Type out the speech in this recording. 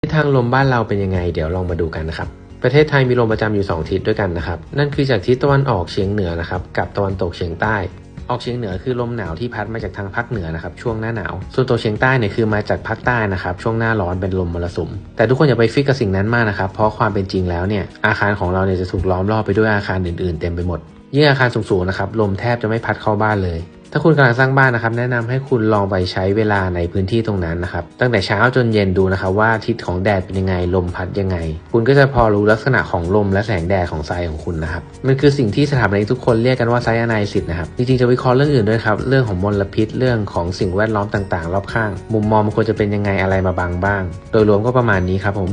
ทิศทางลมบ้านเราเป็นยังไง เดี๋ยวลองมาดูกันนะครับ ประเทศไทยมีลมประจำอยู่ 2 ทิศด้วยกันนะครับ นั่นคือจากทิศตะวันออกเฉียงเหนือนะครับ กับตะวันตกเฉียงใต้ ออกเฉียงเหนือคือลมหนาวที่พัดมาจากทางภาคเหนือนะครับช่วงหน้าหนาว ส่วนตกเฉียงใต้เนี่ยคือมาจากภาคใต้นะครับช่วงหน้าร้อนเป็นลมมรสุม แต่ทุกคนอย่าไปฟิกกับสิ่งนั้นมากนะครับเพราะความเป็นจริงแล้วเนี่ยอาคารของเราเนี่ยจะถูกล้อมรอบไปด้วยอาคารอื่นๆ เต็มไปหมดยิ่งอาคารสูงๆนะครับลมแทบจะไม่พัดเข้าบ้านเลย ถ้าคุณกำลังสร้างบ้านนะครับ แนะนำให้คุณลองไปใช้เวลาในพื้นที่ตรงนั้นนะครับ ตั้งแต่เช้าจนเย็นดูนะครับว่าทิศของแดดเป็นยังไงลมพัดยังไง คุณก็จะพอรู้ลักษณะของลมและแสงแดดของทรายของคุณนะครับมันคือสิ่งที่สถาปนิกทุกคนเรียกกันว่าไซยาไนซิสนะครับจริงๆจะวิเคราะห์เรื่องอื่นด้วยครับเรื่องของมลพิษเรื่องของสิ่งแวดล้อมต่างๆ รอบข้าง มุมมองมันควรจะเป็นยังไงอะไรมาบังบ้าง โดยรวมก็ประมาณนี้ครับผม